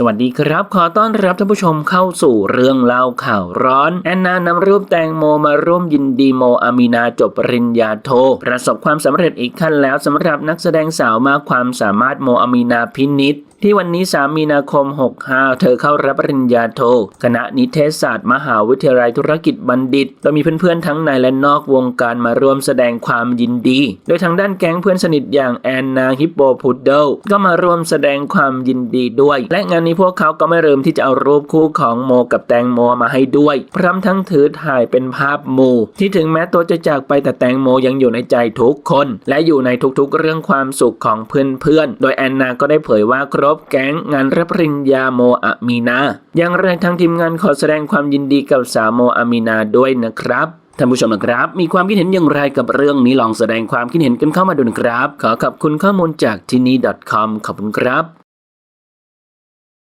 สวัสดีครับ ขอต้อนรับท่านผู้ชมเข้าสู่เรื่องเล่าข่าวร้อน แอนนานำรูปแตงโมมาร่วมยินดีโมอามีนาจบปริญญาโท ประสบความสำเร็จอีกขั้นแล้วสำหรับนักแสดงสาวมากความสามารถโมอามีนาพินิษที่วันนี้ 3 มีนาคม 65 เธอเข้ารับปริญญาโท คณะนิเทศศาสตร์ มหาวิทยาลัยธุรกิจบัณฑิตโดยมีเพื่อนๆ ทั้งในและนอกวงการมาร่วมแสดงความยินดี โดยทางด้านแก๊งเพื่อนสนิทอย่างแอนนาฮิปโปพุดเดิลก็มาร่วมแสดงความยินดีด้วย และงานนี้พวกเขาก็ไม่ลืมที่จะเอารูปคู่ของโมกับแตงโมมาให้ด้วย พร้อมทั้งถือถ่ายเป็นภาพหมู่ ที่ถึงแม้ตัวจะจากไปแต่แตงโมยังอยู่ในใจทุกคน และอยู่ในทุกๆ เรื่องความสุขของเพื่อนๆ โดยแอนนาก็ได้เผยว่าครบแก๊งงานรับปริญญาโมอามีนา อย่างไรทางทีมงานขอแสดงความยินดีกับสาวโมอามีนาด้วยนะครับท่านผู้ชมนะครับ มีความคิดเห็นอย่างไรกับเรื่องนี้ลองแสดงความคิดเห็นกันเข้ามาดูนะครับ ขอขอบคุณข้อมูลจากที่นี่ .com ขอบคุณครับ